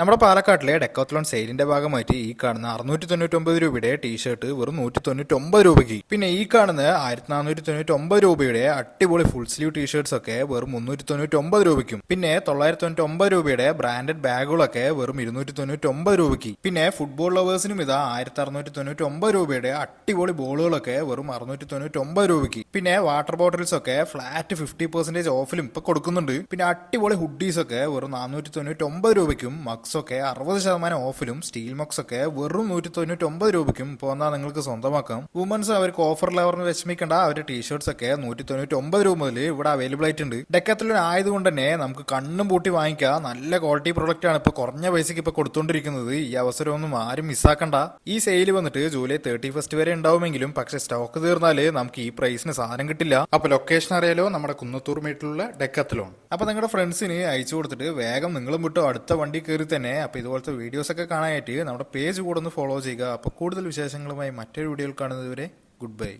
നമ്മുടെ പാലക്കാട്ടിലെ ഡെക്കോത്ലോൺ സെയിലിന്റെ ഭാഗമായിട്ട് ഈ കാണുന്ന അറുന്നൂറ്റി തൊണ്ണൂറ്റൊമ്പത് രൂപയുടെ ടീഷർട്ട് വെറും നൂറ്റി തൊണ്ണൂറ്റൊമ്പത് രൂപയ്ക്ക്. പിന്നെ ഈ കാണുന്ന ആയിരത്തി നാനൂറ്റി തൊണ്ണൂറ്റൊമ്പത് രൂപയുടെ അടിപൊളി ഫുൾ സ്ലീവ് ടീഷർട്സ് ഒക്കെ വെറും മുന്നൂറ്റി തൊണ്ണൂറ്റൊമ്പത് രൂപയ്ക്കും. പിന്നെ തൊള്ളായിരത്തി തൊണ്ണൂറ്റൊമ്പത് രൂപയുടെ ബ്രാൻഡഡ് ബാഗുകളൊക്കെ വെറും ഇരുന്നൂറ്റി തൊണ്ണൂറ്റൊമ്പത് രൂപയ്ക്ക്. പിന്നെ ഫുട്ബോൾ ലവേഴ്സിനും ഇതാ ആയിരത്തി അറുന്നൂറ്റി തൊണ്ണൂറ്റൊമ്പത് രൂപയുടെ അടിപൊളി ബോളുകളൊക്കെ വെറും അറുന്നൂറ്റി തൊണ്ണൂറ്റൊമ്പത് രൂപയ്ക്ക്. പിന്നെ വാട്ടർ ബോട്ടിൽസ് ഒക്കെ ഫ്ലാറ്റ് ഫിഫ്റ്റി പെർസെന്റേജ് ഓഫിലും ഇപ്പൊ കൊടുക്കുന്നുണ്ട്. പിന്നെ അടിപൊളി ഹുഡീസ് ഒക്കെ വെറും നാനൂറ്റി തൊണ്ണൂറ്റി ഒമ്പത് രൂപയ്ക്കും മക്സ് ഒക്കെ അറുപത് ശതമാനം ഓഫിലും സ്റ്റീൽ മക്സ് ഒക്കെ വെറും നൂറ്റി തൊണ്ണൂറ്റി ഒമ്പത് രൂപയ്ക്കും പോന്നാൽ നിങ്ങൾക്ക് സ്വന്തമാക്കാം. വുമൻസ് അവർക്ക് ഓഫർ ലെവറിന് വിഷമിക്കേണ്ട. അവരുടെ ടീഷർട്സ് ഒക്കെ നൂറ്റി തൊണ്ണൂറ്റി ഒമ്പത് രൂപ മുതൽ ഇവിടെ അവൈലബിൾ ആയിട്ടുണ്ട്. ഡെക്കത്തിലൊരു ആയതുകൊണ്ട് തന്നെ നമുക്ക് കണ്ണും പൂട്ടി വാങ്ങിക്കാം. നല്ല ക്വാളിറ്റി പ്രൊഡക്റ്റ് ആണ് ഇപ്പൊ കുറഞ്ഞ പൈസക്ക് ഇപ്പൊ കൊടുത്തോണ്ടിരിക്കുന്നത്. ഈ അവസരമൊന്നും ആരും മിസ്സാക്കണ്ട ഈ സെയിൽ വന്നിട്ട് ജൂലൈ തേർട്ടി ഫസ്റ്റ് വരെ ഉണ്ടാവുമെങ്കിലും പക്ഷെ സ്റ്റോക്ക് തീർന്നാൽ നമുക്ക് ഈ പ്രൈസിന് സാധനം കിട്ടില്ല. അപ്പൊ ലൊക്കേഷൻ അറിയാലോ നമ്മുടെ കുന്നത്തൂർ മീറ്റിലുള്ള ഡെക്കത്തിലോൺ അപ്പൊ നിങ്ങളുടെ ഫ്രണ്ട്സിന് അയച്ചു കൊടുത്തിട്ട് വേഗം നിങ്ങളും വിട്ടു അടുത്ത വണ്ടി കയറി തന്നെ. അപ്പോൾ ഇതുപോലത്തെ വീഡിയോസ് ഒക്കെ കാണാനായിട്ട് നമ്മുടെ പേജ് കൂടെ ഒന്ന് ഫോളോ ചെയ്യുക. അപ്പോൾ കൂടുതൽ വിശേഷങ്ങളുമായി മറ്റൊരു വീഡിയോയിൽ കാണുന്നതുവരെ ഗുഡ് ബൈ